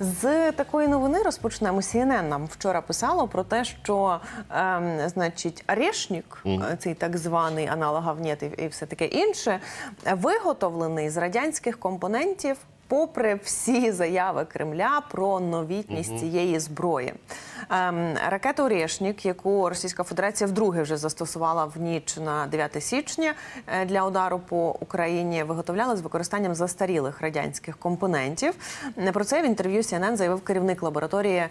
З такої новини розпочнемо. CNN нам вчора писало про те, що ем, значить Арешнік, mm. цей так званий аналог Авнєт і, і все таке інше, е, виготовлений з радянських компонентів. Попри всі заяви Кремля про новітність цієї зброї, ем, ракету «Орешник», яку Російська Федерація вдруге вже застосувала в ніч на 9 січня е, для удару по Україні, виготовляли з використанням застарілих радянських компонентів. Про це в інтерв'ю CNN заявив керівник лабораторії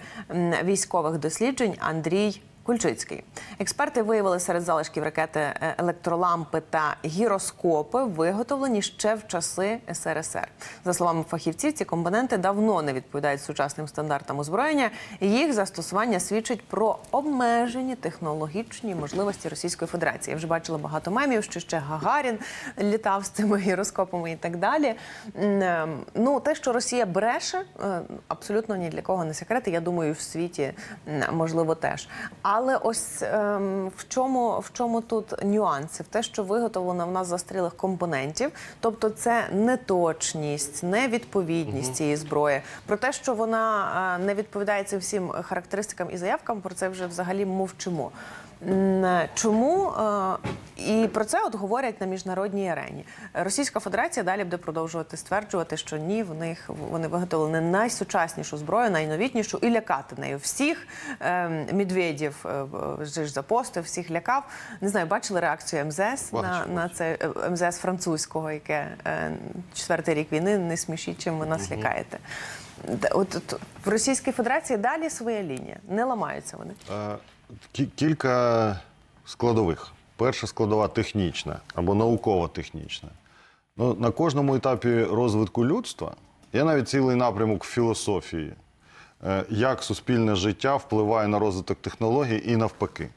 військових досліджень Андрій. Кульчицький експерти виявили серед залишків ракети е, електролампи та гіроскопи, виготовлені ще в часи СРСР. За словами фахівців, ці компоненти давно не відповідають сучасним стандартам озброєння. Їх застосування свідчить про обмежені технологічні можливості Російської Федерації. Я вже бачила багато мемів, що ще Гагарін літав з цими гіроскопами і так далі. Е, Ну, те, що Росія бреше, е, абсолютно ні для кого не секрет. Я думаю, в світі можливо теж. Але ось ем, в чому в чому тут нюанси? В те, що виготовлено в нас застрілих компонентів, тобто це неточність, невідповідність цієї зброї. Про те, що вона е, не відповідає цим всім характеристикам і заявкам, про це вже взагалі мовчимо. Чому е, і про це от говорять на міжнародній арені? Російська Федерація далі буде продовжувати стверджувати, що ні, в них вони виготовили найсучаснішу зброю, найновітнішу і лякати нею всіх. Ем, Медведєв е, ж запостив, всіх лякав. Не знаю, бачили реакцію МЗС на, Бачу, на це е, МЗС французького, яке четвертий рік війни не смішіть, чим ви нас лякаєте. Та От, от в Російській Федерації далі своя лінія, не ламаються вони. Кі- Кілька складових. Перша складова технічна або науково-технічна. Ну, на кожному етапі розвитку людства є навіть цілий напрямок філософії, е, як суспільне життя впливає на розвиток технологій і навпаки.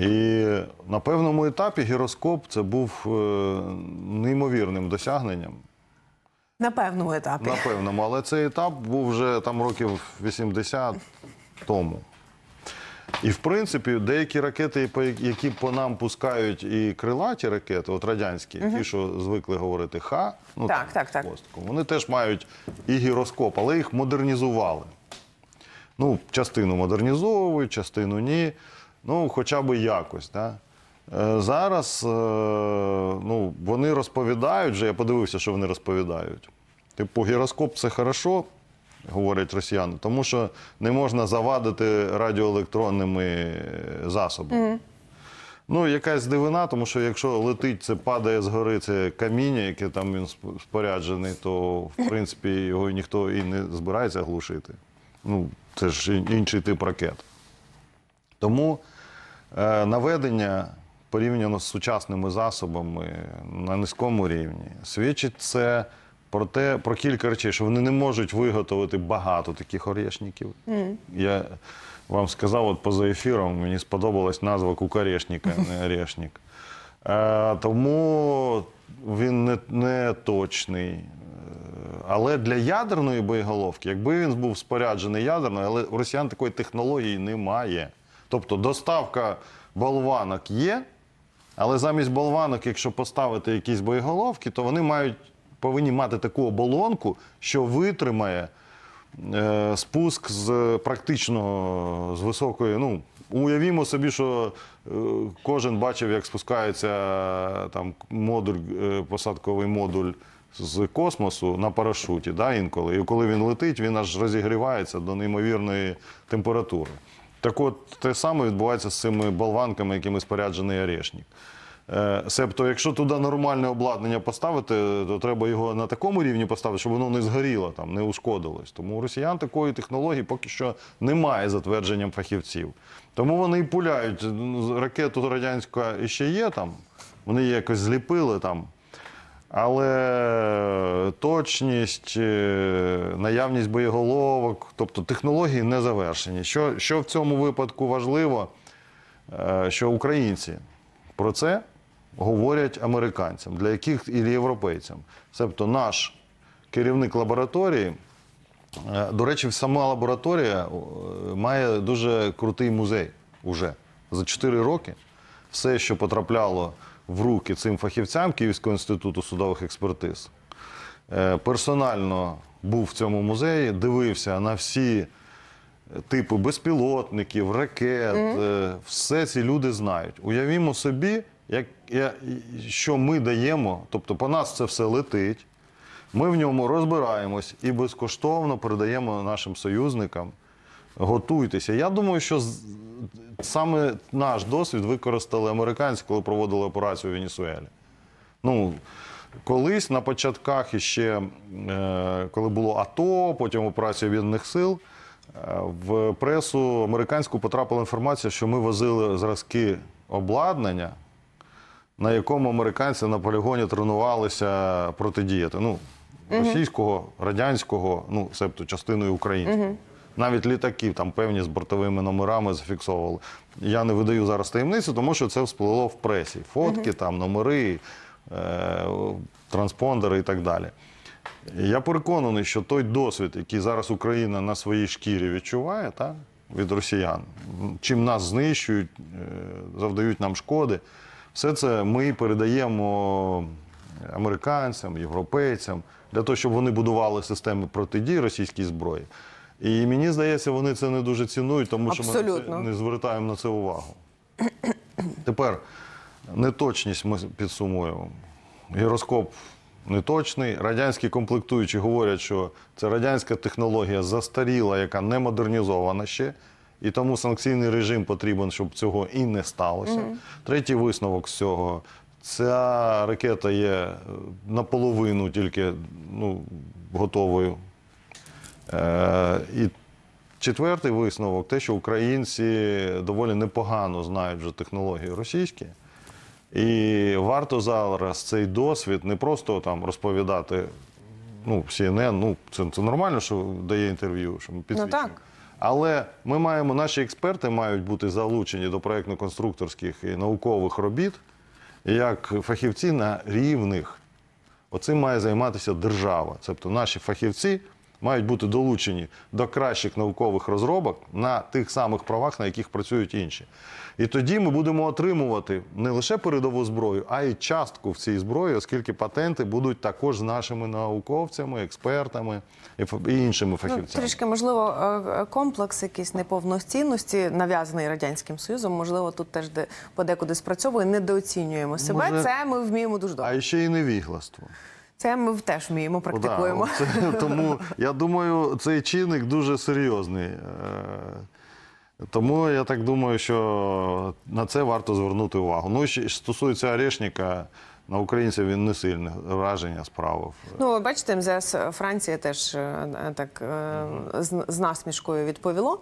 І на певному етапі гіроскоп це був е, неймовірним досягненням. На певному етапі. На певному, але цей етап був вже там років 80 тому. І в принципі, деякі ракети, які по нам пускають і крилаті ракети, от радянські, ті, що звикли говорити Х, ну Так, там, так, так. вони теж мають і гіроскоп, але їх модернізували. Ну, частину модернізовують, частину ні. Ну, хоча б якось. Да? Е, Зараз е, ну, вони розповідають вже, я подивився, що вони розповідають. Типу, гіроскоп це хорошо, говорять росіяни, тому що не можна завадити радіоелектронними засобами. Ну, якась дивина, тому що якщо летить, це падає згори, це каміння, яке там він споряджений, то в принципі його ніхто і не збирається глушити. Ну, це ж інший тип ракет. Тому е, наведення порівняно з сучасними засобами на низькому рівні свідчить це про те, про кілька речей, що вони не можуть виготовити багато таких орешників. Я вам сказав, от поза ефіром мені сподобалась назва кукарешника, не орешник. Е, тому він не, не точний. Е, Але для ядерної боєголовки, якби він був споряджений ядерною, але у росіян такої технології немає. Тобто доставка болванок є, але замість болванок, якщо поставити якісь боєголовки, то вони мають, повинні мати таку оболонку, що витримає е, спуск з практично з високої. Ну, уявімо собі, що е, кожен бачив, як спускається е, там модуль, е, посадковий модуль з космосу на парашуті, да, інколи. І коли він летить, він аж розігрівається до неймовірної температури. Так от те саме відбувається з цими болванками, якими споряджений орешник. Е, Себто, якщо туди нормальне обладнання поставити, то треба його на такому рівні поставити, щоб воно не згоріло, там, не ушкодилось. Тому у росіян такої технології поки що немає за твердженням фахівців. Тому вони і пуляють. Ракету радянську ще є там, вони її якось зліпили там. Але точність, е, наявність боєголовок, тобто технології не завершені. Що, що в цьому випадку важливо, Е, що українці про це говорять американцям, для яких і європейцям. Тобто наш керівник лабораторії, е, до речі, сама лабораторія е, має дуже крутий музей уже за 4 роки. Все, що потрапляло в руки цим фахівцям Київського інституту судових експертиз, е, персонально був в цьому музеї, дивився на всі типи безпілотників, ракет, е, все ці люди знають. Уявімо собі, як, я- що ми даємо, тобто по нас це все летить. Ми в ньому розбираємось і безкоштовно передаємо нашим союзникам. Готуйтеся. Я думаю, що саме наш досвід використали американці, коли проводили операцію в Венесуелі. Ну, колись на початках іще, е, коли було АТО, потім операція Об'єднаних сил, е, в пресу американську потрапила інформація, що ми возили зразки обладнання, на якому американці на полігоні тренувалися протидіяти. Ну, російського, радянського, ну, себто частиною українського. Навіть літаків там певні з бортовими номерами зафіксовували. Я не видаю зараз таємницю, тому що це всплило в пресі. Фотки, там, номери, е, транспондери і так далі. Я переконаний, що той досвід, який зараз Україна на своїй шкірі відчуває, так, від росіян, чим нас знищують, е, завдають нам шкоди, все це ми передаємо американцям, європейцям для того, щоб вони будували системи протидії російській зброї. І мені здається, вони це не дуже цінують, тому що ми Абсолютно. не звертаємо на це увагу. Тепер неточність ми підсумуємо. Гіроскоп неточний. Радянські комплектуючі говорять, що це радянська технологія застаріла, яка не модернізована ще. І тому санкційний режим потрібен, щоб цього і не сталося. Третій висновок з цього. Ця ракета є е, наполовину тільки ну, готовою. Е, і четвертий висновок те, що українці доволі непогано знають вже технології російські. І варто зараз цей досвід не просто там розповідати ну, CNN, ну це, це нормально, що дає інтерв'ю, що ми підсвічуємо. так. Але ми маємо, наші експерти мають бути залучені до проєктно-конструкторських і наукових робіт як фахівці на рівних. Оцим має займатися держава. Тобто наші фахівці мають бути долучені до кращих наукових розробок на тих самих правах, на яких працюють інші. І тоді ми будемо отримувати не лише передову зброю, а й частку в цій зброї, оскільки патенти будуть також з нашими науковцями, експертами і іншими Ну, фахівцями. трішки, можливо, е, е, комплекс якийсь неповноцінності, нав'язаний Радянським Союзом, можливо, тут теж де подекуди спрацьовує, недооцінюємо себе. Може- Це ми вміємо дуже добре. А ще й невігластво. Це ми теж вміємо, практикуємо. Да, це- тому я думаю, цей чинник дуже серйозний. Е, Тому я так думаю, що на це варто звернути увагу. Ну, що стосується Орешника, на українців він не сильне враження справив. Ну, бачите, МЗС Франція теж е, так е, з, з насмішкою відповіло